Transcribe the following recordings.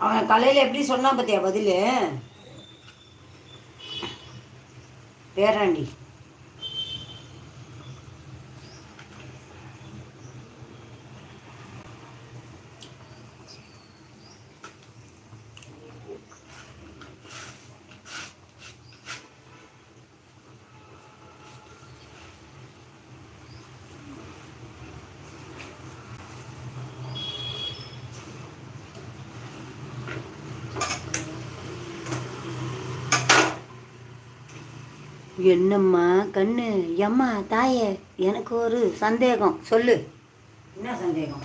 அவன் காலையில் எப்படி சொன்னான் பார்த்தியா பதில்? பேராண்டி என்னம்மா கண்ணு? எம்மா தாயே எனக்கு ஒரு சந்தேகம். சொல்லு. என்ன சந்தேகம்?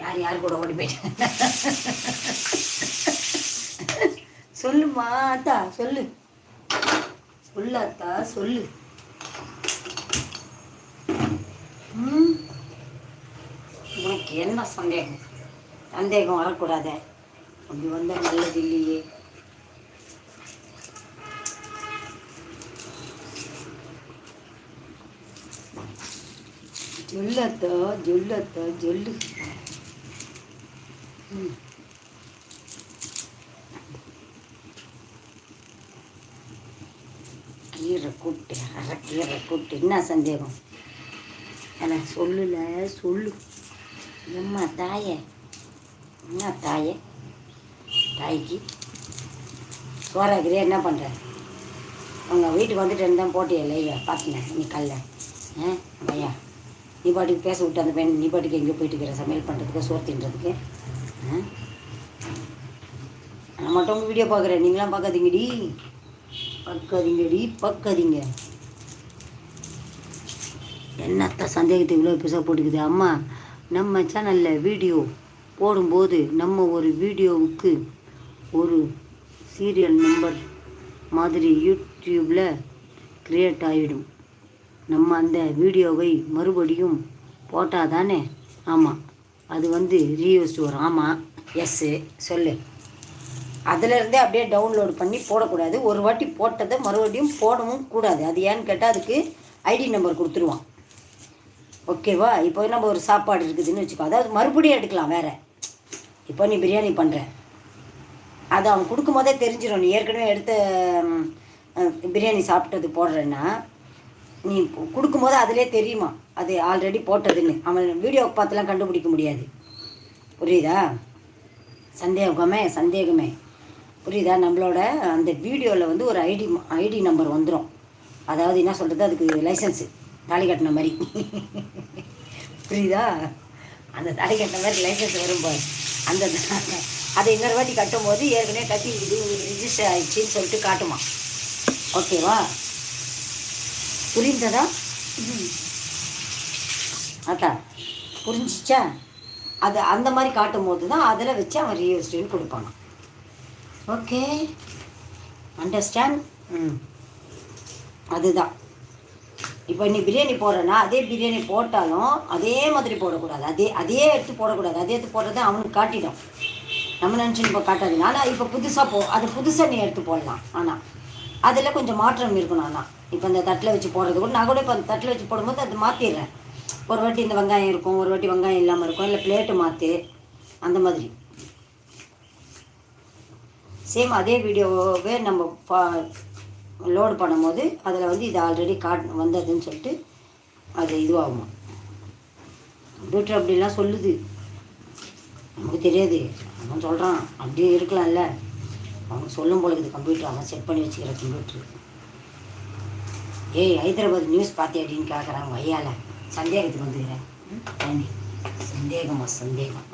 யார் யார் கூட ஓடி போயிட்டு? சொல்லுமா அத்தா சொல்லு. சொல்லு அத்தா சொல்லு. உனக்கு என்ன சந்தேகம்? சந்தேகம் வரக்கூடாதே. அப்படி வந்தால் நல்லது இல்லையே. ஜொல்லத்தா ஜொல்லத்தா ஜொல்லு. ம். கீரை கூட்டு அரை கீரை கூட்டு. என்ன சந்தேகம்? எனக்கு சொல்லல சொல்லு. எம்மா தாய? என்ன தாய? தாய்க்கு? சோறாக்கிறியா என்ன பண்ணுற உங்கள் வீட்டுக்கு வந்துட்டு இருந்தால் போட்டியா இல்லையா? பார்த்தினேன் நீ கல்ல? ஆ பையா நீ பாட்டுக்கு பேச விட்டு அந்த பையன் நீ பாட்டுக்கு எங்கேயோ போயிட்டு இருக்கிற சமையல் பண்ணுறதுக்கு சோறு தின்றதுக்கு. நான் மட்டும் வீடியோ பார்க்குறேன். நீங்களாம் பார்க்காதீங்கடி. பார்க்காதீங்கடி பார்க்காதீங்க. என்னத்த சந்தேகத்தை இவ்வளோ பெருசாக போட்டுக்குது? அம்மா நம்ம சேனலில் வீடியோ போடும்போது நம்ம ஒரு வீடியோவுக்கு ஒரு சீரியல் நம்பர் மாதிரி யூடியூப்பில் க்ரியேட் ஆகிடும் நம்ம அந்த வீடியோவை மறுபடியும் போட்டால் தானே ஆமாம் அது வந்து ரீயூஸ்டு வரும். ஆமாம் எஸ்ஸு சொல்லு. அதிலேருந்தே அப்படியே டவுன்லோடு பண்ணி போடக்கூடாது. ஒரு வாட்டி போட்டதை மறுபடியும் போடவும் கூடாது. அது ஏன்னு கேட்டால் அதுக்கு ஐடி நம்பர் கொடுத்துருவான். ஓகேவா இப்போ நம்ம ஒரு சாப்பாடு இருக்குதுன்னு வச்சுக்கோ. அதாவது மறுபடியும் எடுக்கலாம் வேறு. இப்போ நீ பிரியாணி பண்ணுற அது அவன் கொடுக்கும் போதே தெரிஞ்சிடும் நீ ஏற்கனவே எடுத்த பிரியாணி சாப்பிட்டது போடுறேன்னா நீ கொடுக்கும்போது அதிலே தெரியுமா? அது ஆல்ரெடி போட்டதுன்னு. அவன் வீடியோ பார்த்துலாம் கண்டுபிடிக்க முடியாது. புரியுதா? சந்தேகமே சந்தேகமே. புரியுதா? நம்மளோட அந்த வீடியோவில் வந்து ஒரு ஐடி ஐடி நம்பர் வந்துடும் அதாவது என்ன சொல்கிறது அதுக்கு லைசன்ஸு தாலி கட்டின மாதிரி. புரியுதா? அந்த தாலி கட்டின மாதிரி லைசன்ஸ் வரும்போது அந்த அதை இன்னொரு வாட்டி கட்டும்போது ஏற்கனவே கட்டி இது ரிஜிஸ்டர் ஆயிடுச்சின்னு சொல்லிட்டு காட்டுமா. ஓகேவா புரிந்ததா? அதான் புரிஞ்சிச்சா? அது அந்த மாதிரி காட்டும் போது தான் அதில் வச்சு அவன் ரியல் கொடுப்பாங்க ஓகே அண்டர்ஸ்டாண்ட் ம். அதுதான். இப்போ நீ பிரியாணி போடுறேன்னா அதே பிரியாணி போட்டாலும் அதே மாதிரி போடக்கூடாது. அதே அதே எடுத்து போடக்கூடாது. அதே எடுத்து போடுறது அவனுக்கு காட்டிடும். நம்ம நினச்சி இப்போ காட்டாதுங்க. ஆனால் இப்போ புதுசாக போ அது புதுசாக நீ எடுத்து போடலாம். ஆனால் அதில் கொஞ்சம் மாற்றம் இருக்கணும் ஆனால் இப்போ இந்த தட்டில் வச்சு போடுறது கூட நான் கூட இப்போ அந்த தட்டில் வச்சு போடும்போது அது மாற்றிடுறேன் ஒரு வாட்டி இந்த வெங்காயம் இருக்கும் ஒரு வாட்டி வெங்காயம் இல்லாமல் இருக்கும் இல்லை பிளேட்டு மாற்று அந்த மாதிரி. சேம் அதே வீடியோவே நம்ம லோடு பண்ணும்போது அதில் வந்து இது ஆல்ரெடி காட் வந்ததுன்னு சொல்லிட்டு அது இதுவாகுமா. கம்ப்யூட்டர் அப்படிலாம் சொல்லுது. நமக்கு தெரியாது. அவன் சொல்கிறான் அப்படியே இருக்கலாம்ல. அவங்க சொல்லும் போல இது கம்ப்யூட்டர் அவன் செட் பண்ணி வச்சுக்கிற கம்ப்யூட்டர் ஏய் ஹைதராபாத் நியூஸ் பார்த்தே அப்படின்னு கேட்குறாங்க ஐயால. சந்தேகத்துக்கு வந்துக்கிறேன். சந்தேகமா சந்தேகம்.